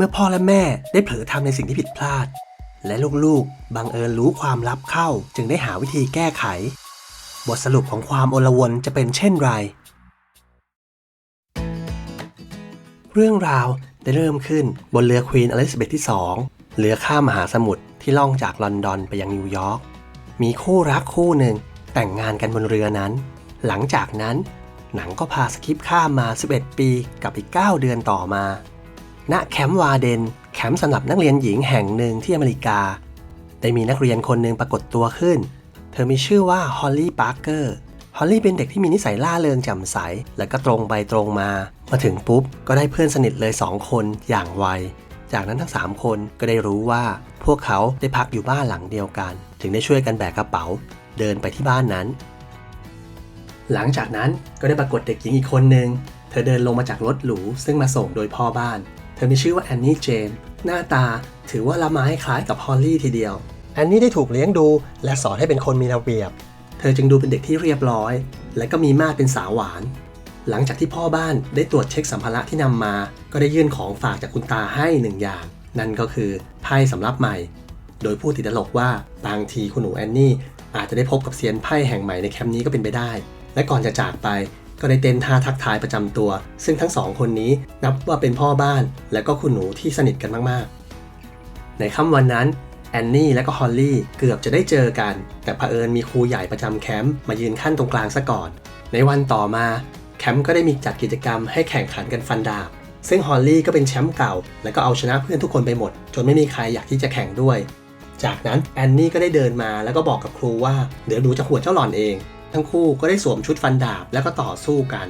เมื่อพ่อและแม่ได้เผลอทำในสิ่งที่ผิดพลาด และลูกๆ บังเอิญรู้ความลับเข้า จึงได้หาวิธีแก้ไข บทสรุปของความโอลวนจะเป็นเช่นไร เรื่องราวได้เริ่มขึ้นบนเรือควีนอลิซาเบธที่ 2 เรือข้ามมหาสมุทรที่ล่องจากลอนดอนไปยังนิวยอร์ก มีคู่รักคู่หนึ่งแต่งงานกันบนเรือนั้น หลังจากนั้นหนังก็พาสคิปข้ามมา 11 ปีกับอีก 9 เดือนต่อมา ณแคมป์วาเดนแคมป์สำหรับนักเรียนหญิงแห่งหนึ่งที่อเมริกา ได้มีนักเรียนคนหนึ่งปรากฏตัวขึ้น เธอมีชื่อว่าฮอลลี่ปาร์เกอร์ฮอลลี่เป็นเด็กที่มีนิสัยล่าเริงแจ่มใส และก็ตรงไปตรงมา มาถึงปุ๊บ ก็ได้เพื่อนสนิทเลย 2 คนอย่างไว จากนั้นทั้ง 3 คนก็ได้รู้ว่า พวกเขาได้พักอยู่บ้านหลังเดียวกัน ถึงได้ช่วยกันแบกกระเป๋า เดินไปที่บ้านนั้น หลังจากนั้นก็ได้ปรากฏเด็กหญิงอีกคนหนึ่ง เธอเดินลงมาจากรถหรูซึ่งมาส่งโดยพ่อบ้าน เธอมีชื่อว่าแอนนี่เจนหน้าตาถือว่าละไม้คล้ายกับฮอลลี่ทีเดียว แอนนี่ได้ถูกเลี้ยงดูและสอนให้เป็นคนมีระเบียบ เธอจึงดูเป็นเด็กที่เรียบร้อย และก็มีมาดเป็นสาวหวาน หลังจากที่พ่อบ้านได้ตรวจเช็คสัมภาระที่นำมา ก็ได้ยื่นของฝากจากคุณตาให้หนึ่งอย่าง นั่นก็คือไพ่สำรับใหม่ โดยพูดติดตลกว่าบางทีคุณหนูแอนนี่อาจจะได้พบกับเซียนไพ่แห่งใหม่ในแคมป์นี้ก็เป็นไปได้ และก่อนจะจากไป ก็ได้เต้นท่าทักทายประจำตัว ซึ่งทั้งสองคนนี้นับว่าเป็นพ่อบ้านและก็คุณหนูที่สนิทกันมากๆ ในค่ำวันนั้นแอนนี่และก็ฮอลลี่เกือบจะได้เจอกัน แต่เผอิญมีครูใหญ่ประจำแคมป์มายืนขั้นตรงกลางซะก่อน ในวันต่อมาแคมป์ก็ได้มีจัดกิจกรรมให้แข่งขันกันฟันดาบ ซึ่งฮอลลี่ก็เป็นแชมป์เก่า และก็เอาชนะเพื่อนทุกคนไปหมด จนไม่มีใครอยากที่จะแข่งด้วย จากนั้นแอนนี่ก็ได้เดินมาแล้วก็บอกกับครูว่า เดี๋ยวดูจะหวดเจ้าหล่อนเอง ทั้งคู่ก็ได้สวมชุดฟันดาบแล้วก็ต่อสู้กัน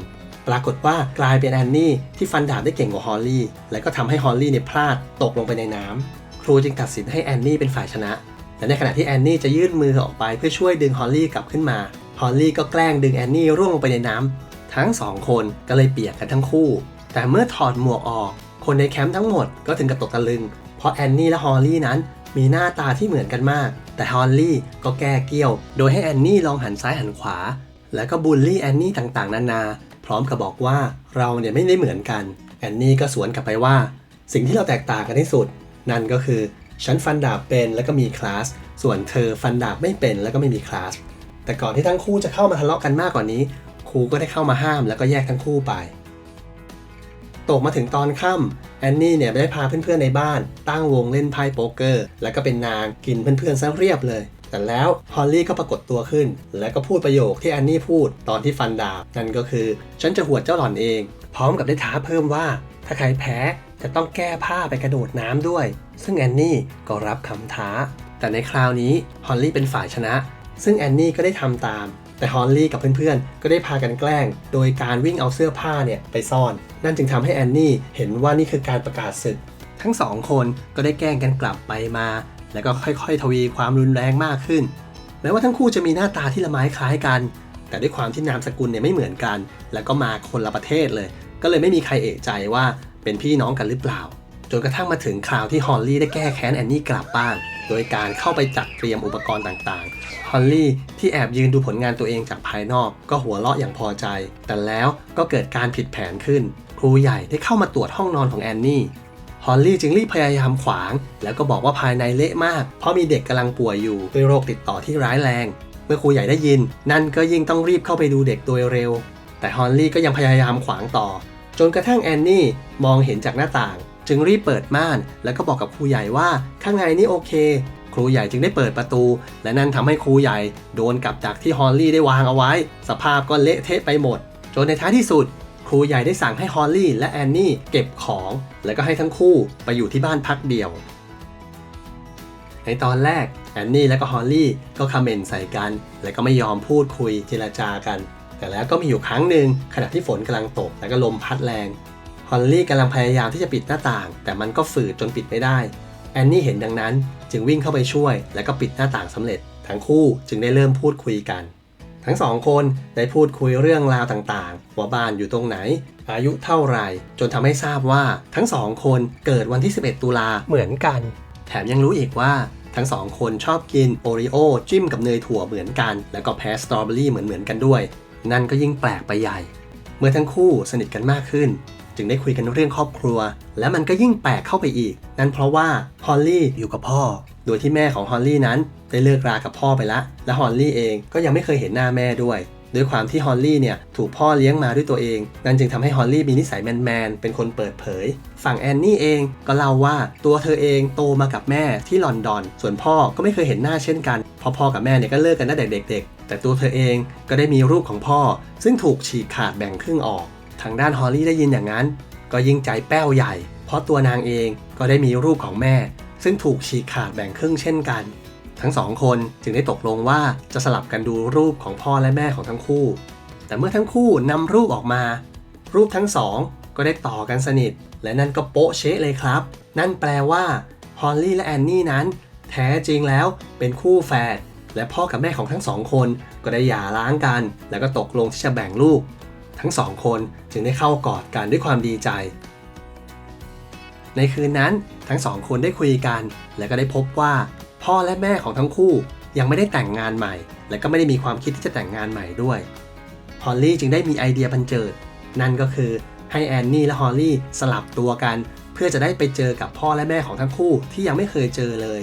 ปรากฏว่ากลายเป็นแอนนี่ที่ฟันดาบได้เก่งกว่าฮอลลี่ และก็ทำให้ฮอลลี่เนี่ยพลาดตกลงไปในน้ำครูจึงตัดสินให้แอนนี่เป็นฝ่ายชนะ และในขณะที่แอนนี่จะยื่นมือออกไปเพื่อช่วยดึงฮอลลี่กลับขึ้นมา ฮอลลี่ก็แกล้งดึงแอนนี่ร่วงลงไปในน้ำทั้งสองคนก็เลยเปียกกันทั้งคู่ แต่เมื่อถอดหมวกออก คนในแคมป์ทั้งหมดก็ถึงกับตกตะลึง เพราะแอนนี่และฮอลลี่นั้นมีหน้าตาที่เหมือนกันมาก แต่ฮอลลี่ก็แก้เกี้ยว โดยให้แอนนี่ลองหันซ้ายหันขวา แล้วก็บูลลี่แอนนี่ต่างๆ นานา พร้อมกับบอกว่าเราเนี่ยไม่ได้เหมือนกัน แอนนี่ก็สวนกลับไปว่า สิ่งที่เราแตกต่างกันที่สุด นั่นก็คือ ฉันฟันดาบเป็นแล้วก็มีคลาส ส่วนเธอฟันดาบไม่เป็นแล้วก็ไม่มีคลาส แต่ก่อนที่ทั้งคู่จะเข้ามาทะเลาะกันมากกว่านี้ ครูก็ได้เข้ามาห้ามแล้วก็แยกทั้งคู่ไป ตกมาถึงตอนค่ำแอนนี่เนี่ยได้พาเพื่อนๆในบ้าน ตั้งวงเล่นไพ่โป๊กเกอร์ แล้วก็เป็นนางกินเพื่อนๆซะเรียบเลย แต่แล้วฮอลลี่ก็ปรากฏตัวขึ้น แล้วก็พูดประโยคที่แอนนี่พูดตอนที่ฟันดาบนั่นก็คือ ฉันจะหวดเจ้าหล่อนเอง พร้อมกับได้ท้าเพิ่มว่า ถ้าใครแพ้จะต้องแก้ผ้าไปกระโดดน้ำด้วย ซึ่งแอนนี่ก็รับคำท้า แต่ในคราวนี้ฮอลลี่เป็นฝ่ายชนะ ซึ่งแอนนี่ก็ได้ทำตาม แต่ฮอลลี่กับเพื่อนๆ ก็ได้พากันแกล้ง โดยการวิ่งเอาเสื้อผ้าเนี่ยไปซ่อน นั่นจึงทำให้แอนนี่เห็นว่านี่คือการประกาศศึก ทั้งสองคนก็ได้แกล้งกันกลับไปมา แล้วก็ค่อยๆ ทวีความรุนแรงมากขึ้น แม้ว่าทั้งคู่จะมีหน้าตาที่ละไม้คล้ายกัน แต่ด้วยความที่นามสกุลเนี่ยไม่เหมือนกัน แล้วก็มาคนละประเทศเลย ก็เลยไม่มีใครเอะใจว่าเป็นพี่น้องกันหรือเปล่า จนกระทั่งมาถึงคราวที่ฮอลลี่ได้แก้แค้นแอนนี่กลับบ้าน โดยการเข้าไปจัดเตรียมอุปกรณ์ต่างๆ ฮอลลี่ที่แอบยืนดูผลงานตัวเองจากภายนอก ก็หัวเราะอย่างพอใจ แต่แล้วก็เกิดการผิดแผนขึ้น ครูใหญ่ได้เข้ามาตรวจห้องนอนของแอนนี่ ฮอลลี่จึงรีบพยายามขวาง แล้วก็บอกว่าภายในเละมาก เพราะมีเด็กกำลังป่วยอยู่ด้วยโรคติดต่อที่ร้ายแรง เมื่อครูใหญ่ได้ยิน นั่นก็ยิ่งต้องรีบเข้าไปดูเด็กโดยเร็ว แต่ฮอลลี่ก็ยังพยายามขวางต่อ จนกระทั่งแอนนี่มองเห็นจากหน้าต่าง จึงรีบเปิดม่าน แล้วก็บอกกับครูใหญ่ว่าข้างในนี่โอเค ครูใหญ่จึงได้เปิดประตู และนั่นทำให้ครูใหญ่โดนกับจากที่ฮอลลี่ได้วางเอาไว้ สภาพก็เละเทะไปหมด จนในท้ายที่สุด ครูใหญ่ได้สั่งให้ฮอลลี่และแอนนี่เก็บของ แล้วก็ให้ทั้งคู่ไปอยู่ที่บ้านพักเดี่ยว ในตอนแรกแอนนี่และก็ฮอลลี่ก็คอมเมนต์ใส่กัน และก็ไม่ยอมพูดคุยเจรจากัน แต่แล้วก็มีอยู่ครั้งหนึ่งขณะที่ฝนกำลังตกและก็ลมพัดแรง ฮอลลี่กำลังพยายามที่จะปิดหน้าต่าง แต่มันก็ฝืดจนปิดไม่ได้ แอนนี่เห็นดังนั้นจึงวิ่งเข้าไปช่วย และก็ปิดหน้าต่างสำเร็จ ทั้งคู่จึงได้เริ่มพูดคุยกัน ทั้งสองคนได้พูดคุยเรื่องราวต่างๆ ว่าบ้านอยู่ตรงไหน อายุเท่าไหร่ จนทำให้ทราบว่าทั้งสองคนเกิดวันที่ 11 ตุลาเหมือนกัน แถมยังรู้อีกว่าทั้งสองคนชอบกินโอริโอจิ้มกับเนยถั่วเหมือนกัน แล้วก็แพ้สตรอเบอรี่เหมือนๆกันด้วย นั่นก็ยิ่งแปลกไปใหญ่ เมื่อทั้งคู่สนิทกันมากขึ้น จึงได้คุยกันเรื่องครอบครัว และมันก็ยิ่งแปลกเข้าไปอีก นั่นเพราะว่าฮอลลี่อยู่กับพ่อ โดยที่แม่ของฮอลลี่นั้นได้เลิกรากับพ่อไปละ และฮอลลี่เองก็ยังไม่เคยเห็นหน้าแม่ด้วยด้วยความที่ฮอลลี่เนี่ยถูกพ่อเลี้ยงมาด้วยตัวเอง นั่นจึงทำให้ฮอลลี่มีนิสัยแมนๆ เป็นคนเปิดเผย ฝั่งแอนนี่เองก็เล่าว่าตัวเธอเองโตมากับแม่ที่ลอนดอน ส่วนพ่อก็ไม่เคยเห็นหน้าเช่นกัน เพราะพ่อกับแม่เนี่ยก็เลิกกันตั้งแต่เด็กๆ แต่ตัวเธอเองก็ได้มีรูปของพ่อ ซึ่งถูกฉีกขาดแบ่งครึ่งออก ทางด้านฮอลลี่ได้ยินอย่างนั้น ก็ยิ่งใจแป้วใหญ่ เพราะตัวนางเองก็ได้มีรูปของแม่ ซึ่งถูกฉีกขาดแบ่งครึ่งเช่นกัน ทั้งสองคนจึงได้ตกลงว่าจะสลับกันดูรูปของพ่อและแม่ของทั้งคู่ แต่เมื่อทั้งคู่นำรูปออกมา รูปทั้งสองก็ได้ต่อกันสนิท และนั่นก็โป๊ะเชะเลยครับ นั่นแปลว่าฮอลลี่และแอนนี่นั้น แท้จริงแล้วเป็นคู่แฝดและพ่อกับแม่ของทั้งสองคนก็ได้หย่าร้างกัน แล้วก็ตกลงที่จะแบ่งลูก ทั้งสองคนจึงได้เข้ากอดกันด้วยความดีใจ ในคืนนั้นทั้งสองคนได้คุยกัน และก็ได้พบว่า พ่อและแม่ของทั้งคู่ยังไม่ได้แต่งงานใหม่ และก็ไม่ได้มีความคิดที่จะแต่งงานใหม่ด้วยฮอลลี่จึงได้มีไอเดียบันเจิด นั่นก็คือให้แอนนี่และฮอลลี่สลับตัวกัน เพื่อจะได้ไปเจอกับพ่อและแม่ของทั้งคู่ที่ยังไม่เคยเจอเลย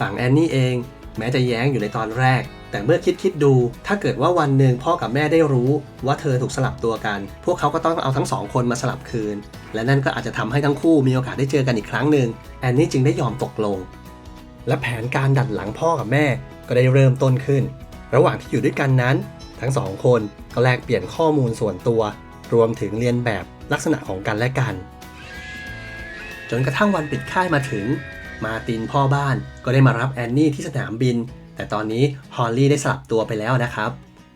ฝั่งแอนนี่เอง แม้จะแย้งอยู่ในตอนแรก แต่เมื่อคิดคิดดู ถ้าเกิดว่าวันหนึ่งพ่อกับแม่ได้รู้ว่าเธอถูกสลับตัวกัน พวกเขาก็ต้องเอาทั้งสองคนมาสลับคืน และนั่นก็อาจจะทำให้ทั้งคู่มีโอกาสได้เจอกันอีกครั้งหนึ่งแอนนี่จึงได้ยอมตกลง และแผนการดัดหลังพ่อกับแม่ก็ได้เริ่มต้นขึ้น ระหว่างที่อยู่ด้วยกันนั้น ทั้งสองคนก็แลกเปลี่ยนข้อมูลส่วนตัว รวมถึงเรียนแบบลักษณะของกันและกัน จนกระทั่งวันปิดค่ายมาถึง มาตินพ่อบ้านก็ได้มารับแอนนี่ที่สนามบิน แต่ตอนนี้ฮอลลี่ได้สลับตัวไปแล้วนะครับ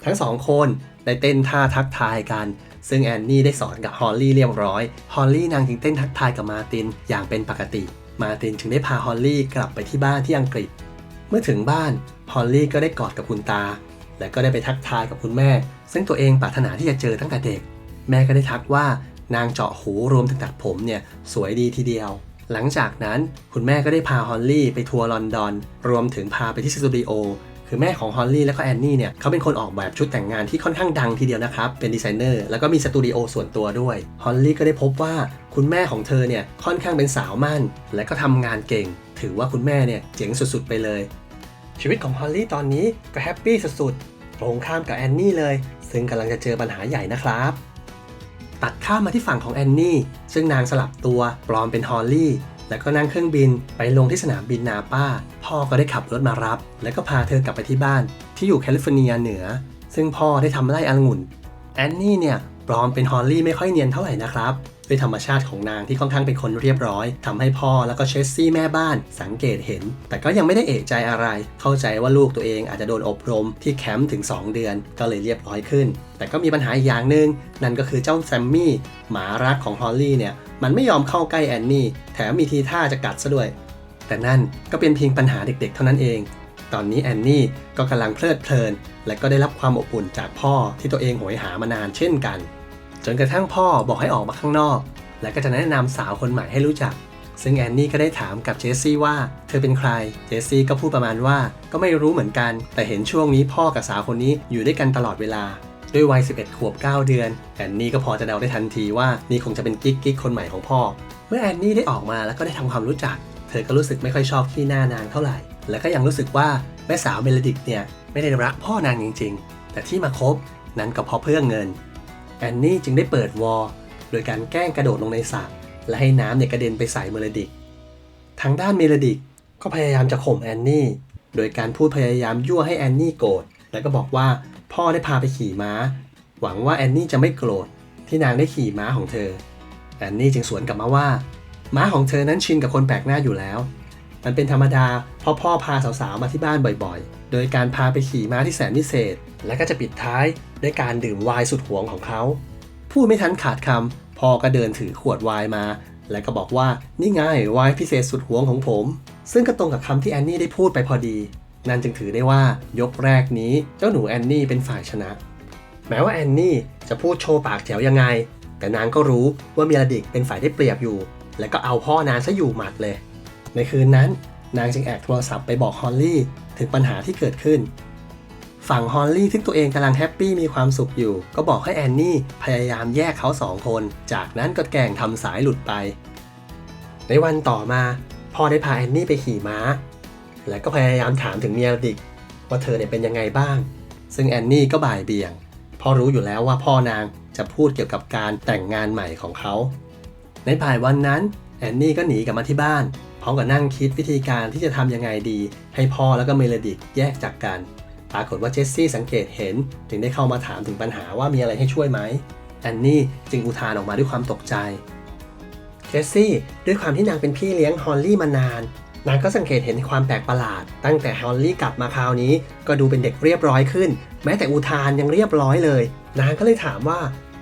ทั้งสองคนได้เต้นท่าทักทายกัน ซึ่งแอนนี่ได้สอนกับฮอลลี่เรียบร้อย ฮอลลี่นางจึงเต้นทักทายกับมาตินอย่างเป็นปกติ มาตินจึงได้พาฮอลลี่กลับไปที่บ้านที่อังกฤษ เมื่อถึงบ้าน ฮอลลี่ก็ได้กอดกับคุณตา และก็ได้ไปทักทายกับคุณแม่ ซึ่งตัวเองปรารถนาที่จะเจอตั้งแต่เด็ก แม่ก็ได้ทักว่านางเจาะหูรวมถึงตัดผมเนี่ยสวยดีทีเดียว หลังจากนั้นคุณแม่ก็ได้พาฮอลลี่ไปทัวร์ลอนดอน รวมถึงพาไปที่สตูดิโอ คือแม่ของฮอลลี่และก็แอนนี่เนี่ยเขาเป็นคนออกแบบชุดแต่งงานที่ค่อนข้างดังทีเดียวนะครับ เป็นดีไซเนอร์แล้วก็มีสตูดิโอส่วนตัวด้วยฮอลลี่ก็ได้พบว่าคุณแม่ของเธอเนี่ยค่อนข้างเป็นสาวมั่น และก็ทำงานเก่ง ถือว่าคุณแม่เนี่ยเจ๋งสุดๆไปเลย ชีวิตของฮอลลี่ตอนนี้ก็แฮปปี้สุดๆตรงข้ามกับแอนนี่เลย ซึ่งกำลังจะเจอปัญหาใหญ่นะครับ ตัดข้ามมาที่ฝั่งของแอนนี่ซึ่งนางสลับตัวปลอมเป็นฮอลลี่แล้วก็นั่งเครื่องบินไปลงที่สนามบินนาป้า พ่อก็ได้ขับรถมารับ แล้วก็พาเธอกลับไปที่บ้าน ที่อยู่แคลิฟอร์เนียเหนือ ซึ่งพ่อได้ทำไร่องุ่นแอนนี่เนี่ยปลอมเป็นฮอลลี่ไม่ค่อยเนียนเท่าไหร่นะครับ ด้วยธรรมชาติของนางที่ค่อนข้างเป็นคนเรียบร้อยทำให้พ่อแล้วก็เชสซี่แม่บ้านสังเกตเห็น แต่ก็ยังไม่ได้เอะใจอะไร เข้าใจว่าลูกตัวเองอาจจะโดนอบรมที่แคมป์ถึง 2 เดือน ก็เลยเรียบร้อยขึ้น แต่ก็มีปัญหาอีกอย่างหนึ่งนั่นก็คือเจ้าแซมมี่หมารักของฮอลลี่เนี่ยมันไม่ยอมเข้าใกล้แอนนี่แถมมีทีท่าจะกัดซะด้วย แต่นั่นก็เป็นเพียงปัญหาเด็กๆ เท่านั้นเองตอนนี้แอนนี่ก็กำลังเพลิดเพลิน และก็ได้รับความอบอุ่นจากพ่อที่ตัวเองโหยหามานานเช่นกัน จนกระทั่งพ่อบอกให้ออกมาข้างนอก และก็จะแนะนำสาวคนใหม่ให้รู้จัก ซึ่งแอนนี่ก็ได้ถามกับเจสซี่ว่าเธอเป็นใคร เจสซี่ก็พูดประมาณว่าก็ไม่รู้เหมือนกัน แต่เห็นช่วงนี้พ่อกับสาวคนนี้อยู่ด้วยกันตลอดเวลา ด้วยวัย 11 ขวบ 9 เดือน แอนนี่ก็พอจะเดาได้ทันทีว่านี่คงจะเป็นกิ๊กกิ๊กคนใหม่ของพ่อ เมื่อแอนนี่ได้ออกมาแล้วก็ได้ทำความรู้จัก เธอก็รู้สึกไม่ค่อยชอบที่หน้านางเท่าไหร่ และก็ยังรู้สึกว่าแม่สาวเมลดิกเนี่ยไม่ได้รักพ่อนางจริง ๆ แต่ที่มาคบนั้นก็เพราะเพื่อเงิน อนนี่จึงได้เปิดวอลโดยการแกล้งกระโดดลงในสระและให้น้ำเนี่ยกระเด็นไปใส่เมลดิก ทางด้านเมลดิกก็พยายามจะข่มแอนนี่ โดยการพูดพยายามยั่วให้แอนนี่โกรธ แล้วก็บอกว่าพ่อได้พาไปขี่ม้า หวังว่าแอนนี่จะไม่โกรธที่นางได้ขี่ม้าของเธอ แอนนี่จึงสวนกลับมาว่า ม้าของเธอนั้นชินกับคนแปลกหน้าอยู่แล้ว มันเป็นธรรมดาเพราะพ่อพาสาวๆมาที่บ้านบ่อยๆ โดยการพาไปขี่ม้าที่แสนพิเศษ และก็จะปิดท้ายด้วยการดื่มไวน์สุดหวงของเขา พูดไม่ทันขาดคำพ่อก็เดินถือขวดไวน์มา และก็บอกว่านี่ไงไวน์พิเศษสุดหวงของผม ซึ่งก็ตรงกับคำที่แอนนี่ได้พูดไปพอดี นั่นจึงถือได้ว่ายกแรกนี้เจ้าหนูแอนนี่เป็นฝ่ายชนะ แม้ว่าแอนนี่จะพูดโชว์ปากแจ๋วยังไง แต่นางก็รู้ว่ามียดิกเป็นฝ่ายได้เปรียบอยู่ และก็เอาพ่อนางซะอยู่หมัดเลย ในคืนนั้น นางจึงแอบโทรศัพท์ไปบอกฮอลลี่ถึงปัญหาที่เกิดขึ้น ฝั่งฮอลลี่ซึ่ตัวเองกำลังแฮปปี้มีความสุขอยู่ ก็บอกให้แอนนี่พยายามแยกเขาสองคน จากนั้นก็แกล้งทำสายหลุดไป ในวันต่อมาพ่อได้พาแอนนี่ไปขี่ม้า และก็พยายามถามถึงเมียดิกว่าเธอเนี่ยเป็นยังไงบ้าง ซึ่งแอนนี่ก็บ่ายเบี่ยงเพ่อรู้อยู่แล้วว่าพ่อนางจะพูดเกี่ยวกับการแต่งงานใหม่ของเขา ในบ่ายวันนั้นแอนนี่ก็หนีกลับมาที่บ้าน พร้อมกับนั่งคิดวิธีการที่จะทำยังไงดี ให้พ่อแล้วก็เมลดิกแยกจากกัน ปรากฏว่าเจสซี่สังเกตเห็น จึงได้เข้ามาถามถึงปัญหาว่ามีอะไรให้ช่วยไหมแอนนี่จึงอุทานออกมาด้วยความตกใจเจสซี่ด้วยความที่นางเป็นพี่เลี้ยงฮอลลี่มานาน นางก็สังเกตเห็นความแปลกประหลาด ตั้งแต่ฮอลลี่กลับมาคราวนี้ ก็ดูเป็นเด็กเรียบร้อยขึ้น แม้แต่อุทานยังเรียบร้อยเลย นางก็เลยถามว่า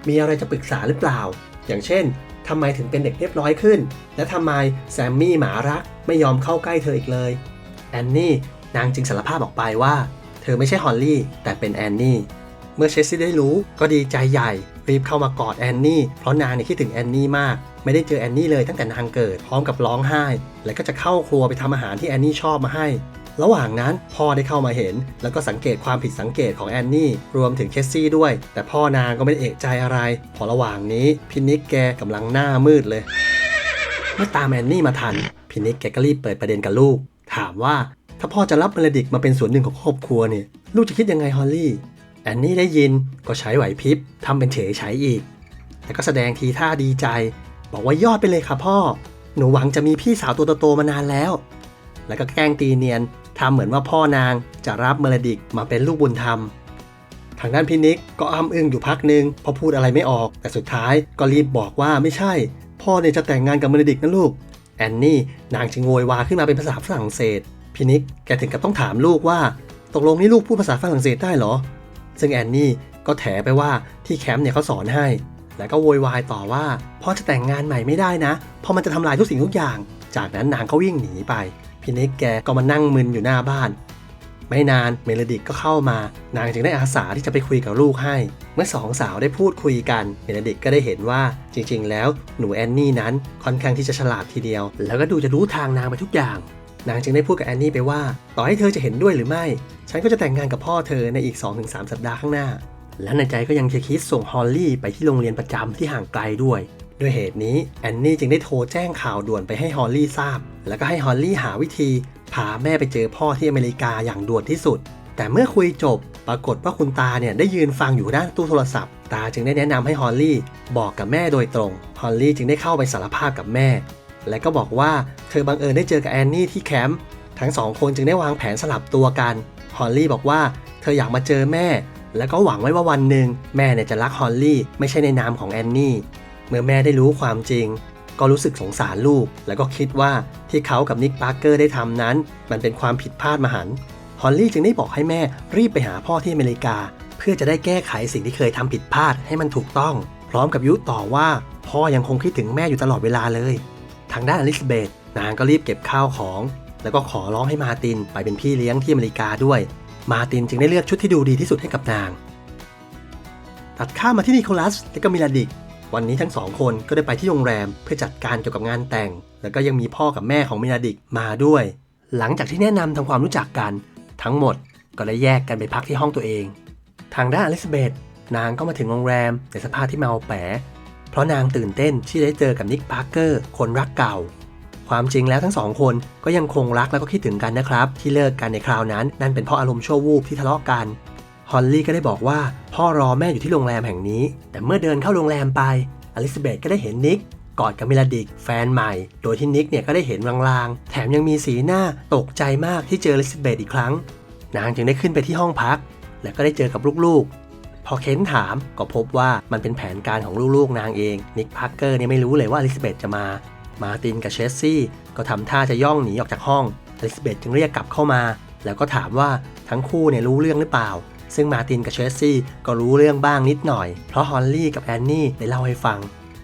มีอะไรจะปรึกษาหรือเปล่า อย่างเช่น ทำไมถึงเป็นเด็กเรียบร้อยขึ้น และทำไมแซมมี่หมารักไม่ยอมเข้าใกล้เธออีกเลย แอนนี่นางจึงสารภาพออกไปว่า เธอไม่ใช่ฮอลลี่ แต่เป็นแอนนี่ เมื่อเชสซี่ได้รู้ก็ดีใจใหญ่ รีบเข้ามากอดแอนนี่ เพราะนางนี่คิดถึงแอนนี่มาก ไม่ได้เจอแอนนี่เลยตั้งแต่นางเกิดพร้อมกับร้องไห้ และก็จะเข้าครัวไปทำอาหารที่แอนนี่ชอบมาให้ ระหว่างนั้นพ่อได้เข้ามาเห็น แล้วก็สังเกตความผิดสังเกตของแอนนี่ รวมถึงเคสซี่ด้วย แต่พ่อนางก็ไม่ได้เอะใจอะไร พอระหว่างนี้พินิกแกกำลังหน้ามืดเลย เมื่อตามแอนนี่มาทัน พินิกแกก็รีบเปิดประเด็นกับลูก ถามว่าถ้าพ่อจะรับเมลดิกมาเป็นส่วนหนึ่งของครอบครัวเนี่ยลูกจะคิดยังไงฮอลลี่แอนนี่ได้ยินก็ใช้ไหวพริบทำเป็นเฉยใช้อีก แต่ก็แสดงทีท่าดีใจ บอกว่ายอดไปเลยค่ะพ่อ หนูหวังจะมีพี่สาวตัวโตๆมานานแล้ว แล้วก็แกล้งตีเนียน ทำเหมือนว่าพ่อนางจะรับเมลดิกมาเป็นลูกบุญธรรม ทางด้านพินิกก็อ้ำอึ้งอยู่พักหนึ่งเพอพูดอะไรไม่ออก แต่สุดท้ายก็รีบบอกว่าไม่ใช่ พ่อเนี่ยจะแต่งงานกับเมลดิกนะลูก แอนนี่นางจึงโวยวาขึ้นมาเป็นภาษาฝรั่งเศส พินิกแกถึงกับต้องถามลูกว่า ตกลงนี่ลูกพูดภาษาฝรั่งเศสได้เหรอ ซึ่งแอนนี่ก็แถไปว่าที่แคมป์เนี่ยเขาสอนให้ แล้วก็โวยวายต่อว่าพ่อจะแต่งงานใหม่ไม่ได้นะ เพราะมันจะทำลายทุกสิ่งทุกอย่าง จากนั้นนางก็วิ่งหนีไป พินิกแกก็มานั่งมึนอยู่หน้าบ้าน ไม่นานเมลดิกก็เข้ามา นางจึงได้อาสาที่จะไปคุยกับลูกให้ เมื่อสองสาวได้พูดคุยกันเมลดิกก็ได้เห็นว่าจริง ๆ แล้วหนูแอนนี่นั้นค่อนข้างที่จะฉลาดทีเดียว แล้วก็ดูจะรู้ทางนางไปทุกอย่างนางจึงได้พูดกับแอนนี่ไปว่า ต่อให้เธอจะเห็นด้วยหรือไม่ ฉันก็จะแต่งงานกับพ่อเธอในอีก 2-3 สัปดาห์ข้างหน้า และในใจก็ยังจะคิดส่งฮอลลี่ไปที่โรงเรียนประจำที่ห่างไกลด้วย ด้วยเหตุนี้แอนนี่จึงได้โทรแจ้งข่าวด่วนไปให้ฮอลลี่ทราบ แล้วก็ให้ฮอลลี่หาวิธีพาแม่ไปเจอพ่อที่อเมริกาอย่างด่วนที่สุด แต่เมื่อคุยจบ ปรากฏว่าคุณตาเนี่ยได้ยืนฟังอยู่ด้านตู้โทรศัพท์ ตาจึงได้แนะนำให้ฮอลลี่บอกกับแม่โดยตรง ฮอลลี่จึงได้เข้าไปสารภาพกับแม่ และก็บอกว่าเธอบังเอิญได้เจอกับแอนนี่ที่แคมป์ ทั้งสองคนจึงได้วางแผนสลับตัวกัน ฮอลลี่บอกว่าเธออยากมาเจอแม่ แล้วก็หวังไว้ว่าวันหนึ่งแม่เนี่ยจะรักฮอลลี่ไม่ใช่ในนามของแอนนี่ เมื่อแม่ได้รู้ความจริง ก็รู้สึกสงสารลูก แล้วก็คิดว่าที่เขากับนิกปาร์เกอร์ได้ทำนั้น มันเป็นความผิดพลาดมหันฮอลลี่จึงได้บอกให้แม่รีบไปหาพ่อที่อเมริกา เพื่อจะได้แก้ไขสิ่งที่เคยทำผิดพลาดให้มันถูกต้อง พร้อมกับยุต่อว่าพ่อยังคงคิดถึงแม่อยู่ตลอดเวลาเลย ทางด้านอลิซาเบธนางก็รีบเก็บข้าวของ แล้วก็ขอร้องให้มาตินไปเป็นพี่เลี้ยงที่อเมริกาด้วย มาตินจึงได้เลือกชุดที่ดูดีที่สุดให้กับนาง ตัดข้ามมาที่นิโคลัสและก็มิลาดิก วันนี้ทั้งสองคนก็ได้ไปที่โรงแรมเพื่อจัดการเกี่ยวกับงานแต่ง แล้วก็ยังมีพ่อกับแม่ของมิลาดิกมาด้วย หลังจากที่แนะนำทำความรู้จักกัน ทั้งหมดก็ได้แยกกันไปพักที่ห้องตัวเอง ทางด้านอลิซาเบธนางก็มาถึงโรงแรมในสภาพที่เมาแปะเพราะนางตื่นเต้นที่ได้เจอกับนิกพาร์เกอร์คนรักเก่า ความจริงแล้วทั้งสองคนก็ยังคงรักแล้วก็คิดถึงกันนะครับ ที่เลิกกันในคราวนั้น นั่นเป็นเพราะอารมณ์ชั่ววูบที่ทะเลาะกัน ฮอลลี่ก็ได้บอกว่าพ่อรอแม่อยู่ที่โรงแรมแห่งนี้ แต่เมื่อเดินเข้าโรงแรมไปอลิซาเบธก็ได้เห็นนิกกอดกับมิลาดิกแฟนใหม่ โดยที่นิกเนี่ยก็ได้เห็นลางๆ แถมยังมีสีหน้าตกใจมากที่เจออลิซาเบธอีกครั้ง นางจึงได้ขึ้นไปที่ห้องพัก และก็ได้เจอกับลูกๆ พอเค้นถามก็พบว่ามันเป็นแผนการของลูกๆนางเอง นิกพาร์เกอร์เนี่ยไม่รู้เลยว่าอลิซาเบธจะมา มาตินกับเชสซี่ก็ทำท่าจะย่องหนีออกจากห้องอลิซาเบธจึงเรียกกลับเข้ามา แล้วก็ถามว่าทั้งคู่เนี่ยรู้เรื่องหรือเปล่า ซึ่งมาตินกับเชสซี่ก็รู้เรื่องบ้างนิดหน่อย เพราะฮอลลี่กับแอนนี่ได้เล่าให้ฟัง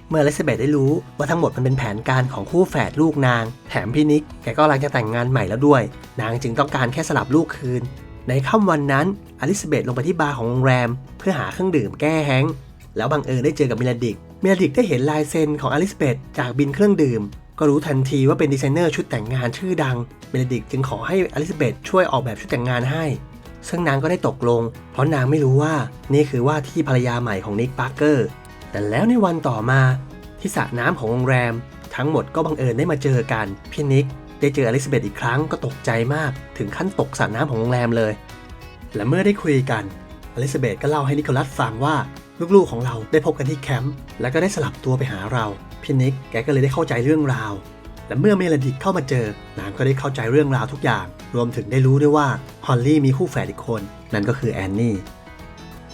เมื่ออลิซาเบธได้รู้ว่าทั้งหมดมันเป็นแผนการของคู่แฝดลูกนาง แถมพี่นิกแกก็กำลังจะแต่งงานใหม่แล้วด้วย นางจึงต้องการแค่สลับลูกคืน ในค่ำวันนั้นอลิซาเบธลงไปที่บาร์ของโรงแรม เพื่อหาเครื่องดื่มแก้แห้งแล้วบังเอิญได้เจอกับมิลดิกมิลดิกได้เห็นลายเซ็นของอลิซาเบธจากบินเครื่องดื่มก็รู้ทันทีว่าเป็นดีไซเนอร์ชุดแต่งงานชื่อดังมิลาดิกจึงขอให้อลิซาเบธช่วยออกแบบชุดแต่งงานให้ ซึ่งนางก็ได้ตกลง เพราะนางไม่รู้ว่านี่คือว่าที่ภรรยาใหม่ของนิกปาร์เกอร์ แต่แล้วในวันต่อมาที่สระน้ำของโรงแรม ทั้งหมดก็บังเอิญได้มาเจอกัน พี่นิกได้เจออลิซาเบธอีกครั้งก็ตกใจมาก ถึงขั้นตกสระน้ำของโรงแรมเลย และเมื่อได้คุยกันอลิซาเบธก็เล่าให้นิโคลัสฟังว่าลูกๆของเราได้พบกันที่แคมป์แล้วก็ได้สลับตัวไปหาเราพี่นิกแกก็เลยได้เข้าใจเรื่องราว และเมื่อเมลดิกเข้ามาเจอนางก็ได้เข้าใจเรื่องราวทุกอย่าง รวมถึงได้รู้ด้วยว่าฮอลลี่มีคู่แฝดอีกคน นั่นก็คือแอนนี่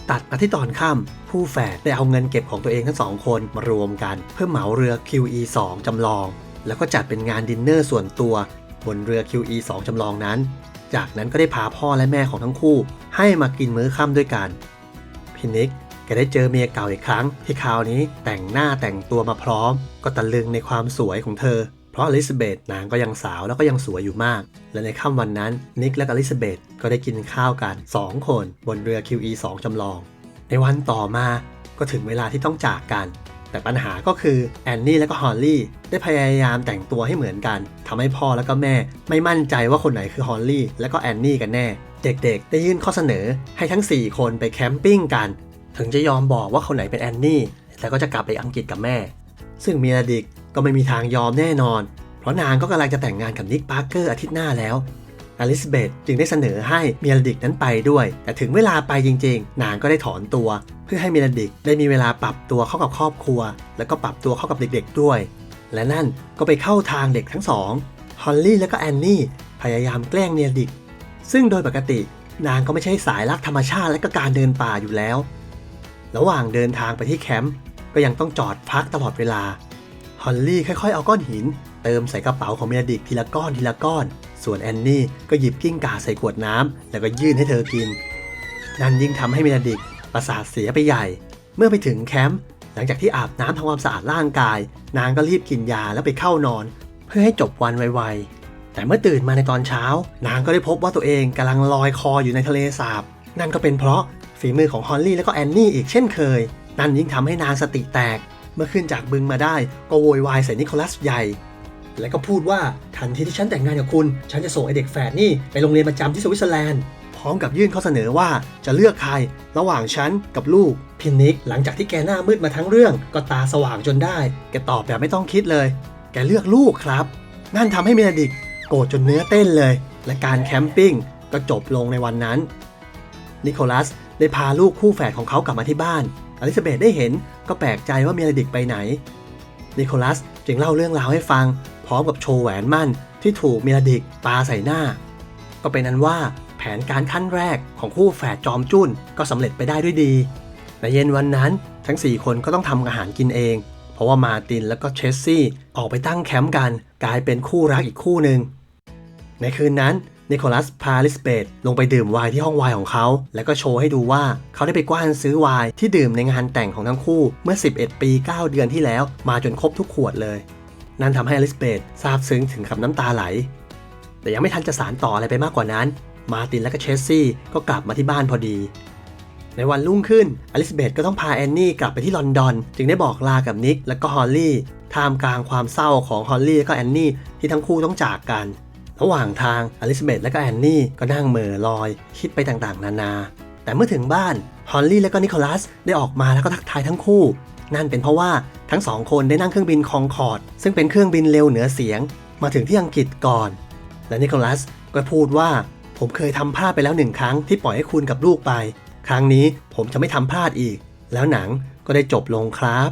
ตัดมาที่ตอนค่ำผู้แฝดได้เอาเงินเก็บของตัวเองทั้งสองคนมารวมกัน เพื่อเหมาเรือ QE 2จำลอง แล้วก็จัดเป็นงานดินเนอร์ส่วนตัว บนเรือ QE 2จำลองนั้น จากนั้นก็ได้พาพ่อและแม่ของทั้งคู่ ให้มากินมื้อค่ำด้วยกันพี่นิกแกได้เจอเมียเก่าอีกครั้ง ที่คราวนี้แต่งหน้าแต่งตัวมาพร้อม ก็ตะลึงในความสวยของเธอ เพราะอลิซาเบธนางก็ยังสาวแล้วก็ยังสวยอยู่มาก และในค่ำวันนั้นนิกและอลิซาเบธก็ได้กินข้าวกัน 2 คนบนเรือ QE 2จำลอง ในวันต่อมาก็ถึงเวลาที่ต้องจากกัน แต่ปัญหาก็คือแอนนี่และก็ฮอลลี่ได้พยายามแต่งตัวให้เหมือนกันทำให้พ่อและก็แม่ ไม่มั่นใจว่าคนไหนคือฮอลลี่และก็แอนนี่กันแน่ เด็กๆ ได้ยื่นข้อเสนอให้ทั้ง 4 คนไปแคมปิ้งกัน ถึงจะยอมบอกว่าคนไหนเป็นแอนนี่แล้วก็จะกลับไปอังกฤษกับแม่ ซึ่งมียดิก ก็ไม่มีทางยอมแน่นอน เพราะนางก็กำลังจะแต่งงานกับนิกปาร์เกอร์อาทิตย์หน้าแล้วอลิซาเบธจึงได้เสนอให้เมียดิกนั้นไปด้วย แต่ถึงเวลาไปจริงๆ นางก็ได้ถอนตัว เพื่อให้เมียดิกได้มีเวลาปรับตัวเข้ากับครอบครัว แล้วก็ปรับตัวเข้ากับเด็กๆด้วย และนั่นก็ไปเข้าทางเด็กทั้งสองฮอลลี่และก็แอนนี่พยายามแกล้งเมียดิก ซึ่งโดยปกติ นางก็ไม่ใช่สายรักธรรมชาติและก็การเดินป่าอยู่แล้ว ระหว่างเดินทางไปที่แคมป์ก็ยังต้องจอดพักตลอดเวลา ฮอลลี่ค่อยๆ เอาก้อนหิน เติมใส่กระเป๋าของเมียดิกทีละก้อนทีละก้อน ส่วนแอนนี่ก็หยิบกิ้งก่าใส่ขวดน้ำแล้วก็ยื่นให้เธอกิน นั่นยิ่งทำให้เมียดิกประสาทเสียไปใหญ่ เมื่อไปถึงแคมป์หลังจากที่อาบน้ำทำความสะอาดร่างกาย นางก็รีบกินยาแล้วไปเข้านอน เพื่อให้จบวันไวๆ แต่เมื่อตื่นมาในตอนเช้า นางก็ได้พบว่าตัวเองกำลังลอยคออยู่ในทะเลสาบ นั่นก็เป็นเพราะฝีมือของฮอลลี่และก็แอนนี่อีกเช่นเคย นั่นยิ่งทำให้นางสติแตก เมื่อขึ้นจากบึงมาได้ก็โวยวายใส่นิโคลัสใหญ่ และก็พูดว่าทันทีที่ฉันแต่งงานกับคุณ ฉันจะส่งไอเด็กแฝดนี่ไปโรงเรียนประจำที่สวิตเซอร์แลนด์พร้อมกับยื่นข้อเสนอว่าจะเลือกใคร ระหว่างฉันกับลูกพินิกหลังจากที่แกหน้ามืดมาทั้งเรื่อง ก็ตาสว่างจนได้ แกตอบแบบไม่ต้องคิดเลย แกเลือกลูกครับ นั่นทำให้เมลดิกโกรธจนเนื้อเต้นเลย และการแคมปิ้งก็จบลงในวันนั้นนิโคลัสได้พาลูกคู่แฝดของเขากลับมาที่บ้าน อลิซาเบธได้เห็นก็แปลกใจว่าเมลดิกไปไหน นิโคลัสจึงเล่าเรื่องราวให้ฟัง พร้อมกับโชว์แหวนมั่นที่ถูกเมลดิกปาใส่หน้า ก็เป็นนั้นว่าแผนการขั้นแรกของคู่แฝดจอมจุ้นก็สำเร็จไปได้ด้วยดีในเย็นวันนั้นทั้ง 4 คนก็ต้องทำอาหารกินเอง เพราะว่ามาตินและก็เชสซี่ออกไปตั้งแคมป์กัน กลายเป็นคู่รักอีกคู่หนึ่งในคืนนั้น นิโคลัสพาลิสเบตลงไปดื่มไวน์ที่ห้องไวน์ของเขา แล้วก็โชว์ให้ดูว่าเขาได้ไปกว้านซื้อไวน์ที่ดื่มในงานแต่งของทั้งคู่เมื่อ 11 ปี 9 เดือนที่แล้ว มาจนครบทุกขวดเลย นั่นทำให้อลิสเบตซาบซึ้งถึงกับน้ำตาไหล แต่ยังไม่ทันจะสารต่ออะไรไปมากกว่านั้น มาตินและก็เชสซี่ก็กลับมาที่บ้านพอดีในวันรุ่งขึ้นอลิซาเบธก็ต้องพาแอนนี่กลับไปที่ลอนดอน จึงได้บอกลากับนิกและก็ฮอลลี่ท่ามกลางความเศร้าของฮอลลี่และก็แอนนี่ที่ทั้งคู่ต้องจากกัน ระหว่างทางอลิซาเบธและก็แอนนี่ก็นั่งเหม่อลอย คิดไปต่างๆ นานา แต่เมื่อถึงบ้านฮอลลี่และก็นิโคลัสได้ออกมาแล้วก็ทักทายทั้งคู่ นั่นเป็นเพราะว่าทั้งสองคนได้นั่งเครื่องบินคองคอร์ดซึ่งเป็นเครื่องบินเร็วเหนือเสียง มาถึงที่อังกฤษก่อน และนิโคลัสก็พูดว่าผมเคยทำพลาดไปแล้วหนึ่งครั้งที่ปล่อยให้คุณกับลูกไป ครั้งนี้ผมจะไม่ทำพลาดอีก แล้วหนังก็ได้จบลงครับ